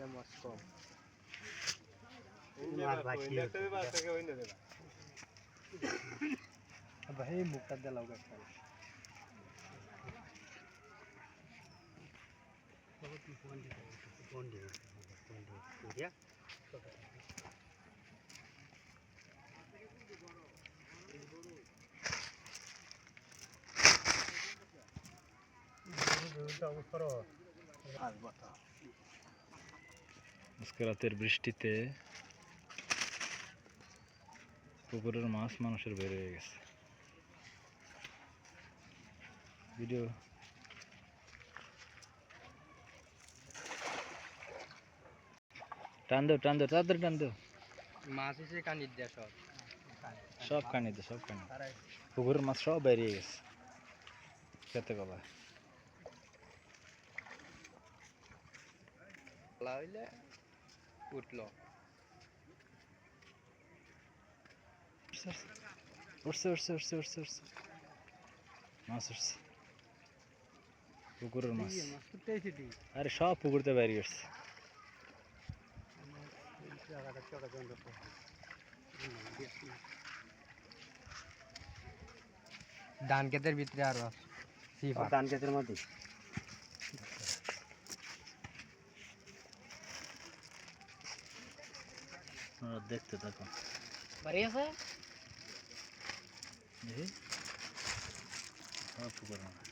এটা মাছ কম ভাই মুখটা দিলাও গাছটা আজকে রাতের বৃষ্টিতে পুকুরের মাছ মানুষের বের হয়ে গেছে। ভিডিও। টান দেও টান দেও তাড়াতাড়ি টান দেও মাছ এসে কানির দেয় সব। সব কানিতে সব কানি পুকুরের মাছ সব বেরিয়ে গেছে। খেতে কলা পালা হইলে উঠল। উঠছে উঠছে উঠছে উঠছে উঠছে। মাছ উঠছে। পুকুরের মাছ। মাছ করতেছি তুই আরে সব পুকুরতে বেরিয়ে উঠছে। ধান ক্ষেতের ভিতরে আরও ধান ক্ষেতের মধ্যে? আপনারা দেখতে থাকুন। বাড়ি আছে? দেখি। পুকুরের মাছ